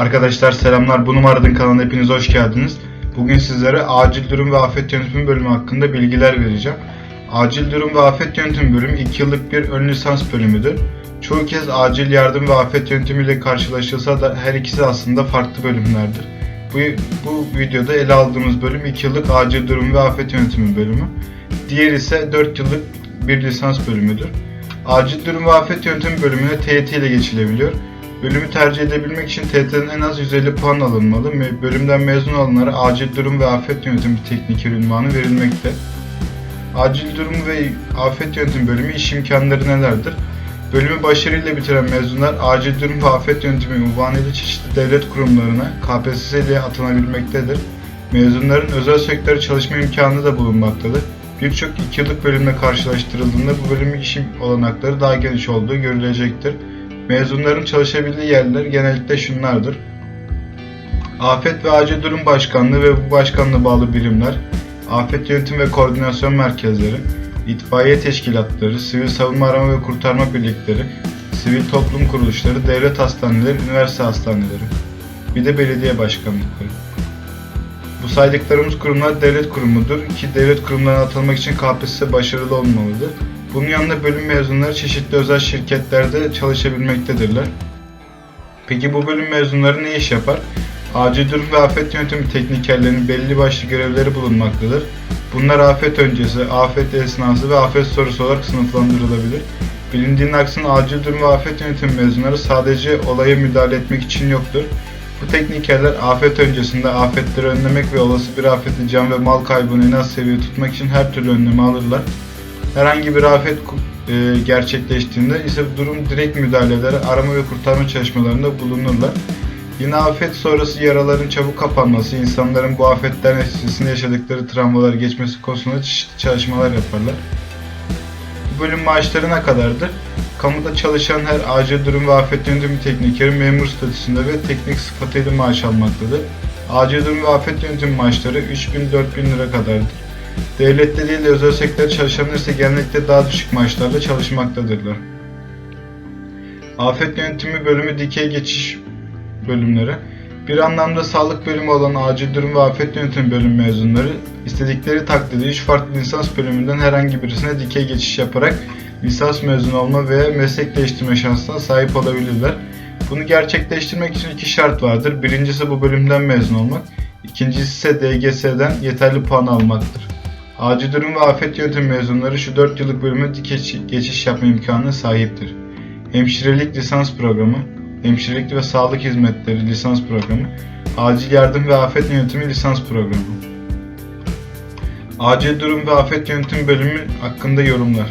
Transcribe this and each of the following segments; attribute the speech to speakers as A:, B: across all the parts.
A: Arkadaşlar selamlar. Bu numaradan kanalına hepiniz hoş geldiniz. Bugün sizlere acil durum ve afet yönetimi bölümü hakkında bilgiler vereceğim. Acil durum ve afet yönetimi bölümü 2 yıllık bir ön lisans bölümüdür. Çoğu kez acil yardım ve afet yönetimiyle karşılaşılsa da her ikisi aslında farklı bölümlerdir. Bu, bu videoda ele aldığımız bölüm 2 yıllık acil durum ve afet yönetimi bölümü. Diğer ise 4 yıllık bir lisans bölümüdür. Acil durum ve afet yönetimi bölümüne TYT ile geçilebiliyor. Bölümü tercih edebilmek için TYT'nin en az 150 puan alınmalı ve bölümden mezun olanlara acil durum ve afet yönetimi teknikeri ünvanı verilmekte. Acil durum ve afet yönetimi bölümü iş imkanları nelerdir? Bölümü başarıyla bitiren mezunlar acil durum ve afet yönetimi ünvanıyla çeşitli devlet kurumlarına KPSS ile atanabilmektedir. Mezunların özel sektörde çalışma imkanı da bulunmaktadır. Birçok 2 yıllık bölümle karşılaştırıldığında bu bölümün iş olanakları daha geniş olduğu görülecektir. Mezunların çalışabildiği yerler genellikle şunlardır. Afet ve Acil Durum Başkanlığı ve bu başkanlığa bağlı birimler, Afet Yönetim ve Koordinasyon Merkezleri, itfaiye teşkilatları, sivil savunma arama ve kurtarma birlikleri, sivil toplum kuruluşları, devlet hastaneleri, üniversite hastaneleri. Bir de belediye başkanlıkları. Bu saydıklarımız kurumlar devlet kurumudur ki devlet kurumlarına atılmak için KPSS başarılı olmalıdır. Bunun yanında bölüm mezunları çeşitli özel şirketlerde çalışabilmektedirler. Peki bu bölüm mezunları ne iş yapar? Acil durum ve afet yönetimi teknikerlerinin belli başlı görevleri bulunmaktadır. Bunlar afet öncesi, afet esnası ve afet sonrası olarak sınıflandırılabilir. Bilindiğinin aksine acil durum ve afet yönetimi mezunları sadece olaya müdahale etmek için yoktur. Bu teknikerler afet öncesinde afetleri önlemek ve olası bir afeti can ve mal kaybını en az seviyede tutmak için her türlü önlemi alırlar. Herhangi bir afet e, gerçekleştiğinde ise durum direkt müdahaleleri, arama ve kurtarma çalışmalarında bulunurlar. Yine afet sonrası yaraların çabuk kapanması, insanların bu afetler neticesinde yaşadıkları travmaları geçmesi konusunda çeşitli çalışmalar yaparlar. Bu bölüm maaşları ne kadardır? Kamuda çalışan her acil durum ve afet yönetimi teknikeri memur statüsünde ve teknik sıfatıyla maaş almaktadır. Acil durum ve afet yönetimi maaşları 3000-4000 lira kadardır. Devlette değil de özel sektörde çalışanlar ise genellikle daha düşük maaşlarla çalışmaktadırlar. Afet yönetimi bölümü dikey geçiş bölümleri. Bir anlamda sağlık bölümü olan acil durum ve afet yönetimi bölüm mezunları istedikleri takdirde 3 farklı lisans bölümünden herhangi birisine dikey geçiş yaparak lisans mezunu olma veya meslek değiştirme şansına sahip olabilirler. Bunu gerçekleştirmek için iki şart vardır. Birincisi bu bölümden mezun olmak, ikincisi ise DGS'den yeterli puan almaktır. Acil durum ve afet yönetimi mezunları şu 4 yıllık bölüme geçiş yapma imkanına sahiptir. Hemşirelik lisans programı, hemşirelik ve sağlık hizmetleri lisans programı, acil yardım ve afet yönetimi lisans programı. Acil durum ve afet yönetimi bölümü hakkında yorumlar.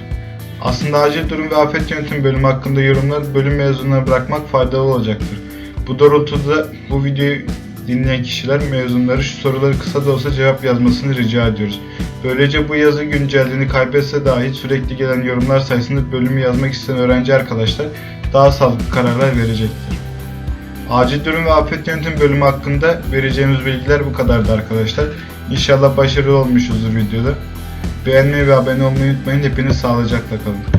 A: Aslında acil durum ve afet yönetimi bölümü hakkında yorumlar bölüm mezunlarına bırakmak faydalı olacaktır. Bu doğrultuda bu videoyu dinleyen kişiler mezunları şu soruları kısa da olsa cevap yazmasını rica ediyoruz. Böylece bu yazı güncelliğini kaybetse dahi sürekli gelen yorumlar sayesinde bölümü yazmak isteyen öğrenci arkadaşlar daha sağlıklı kararlar verecektir. Acil durum ve afet yönetim bölümü hakkında vereceğimiz bilgiler bu kadardı arkadaşlar. İnşallah başarılı olmuşuzdur videoda. Beğenmeyi ve abone olmayı unutmayın. Hepiniz sağlıcakla kalın.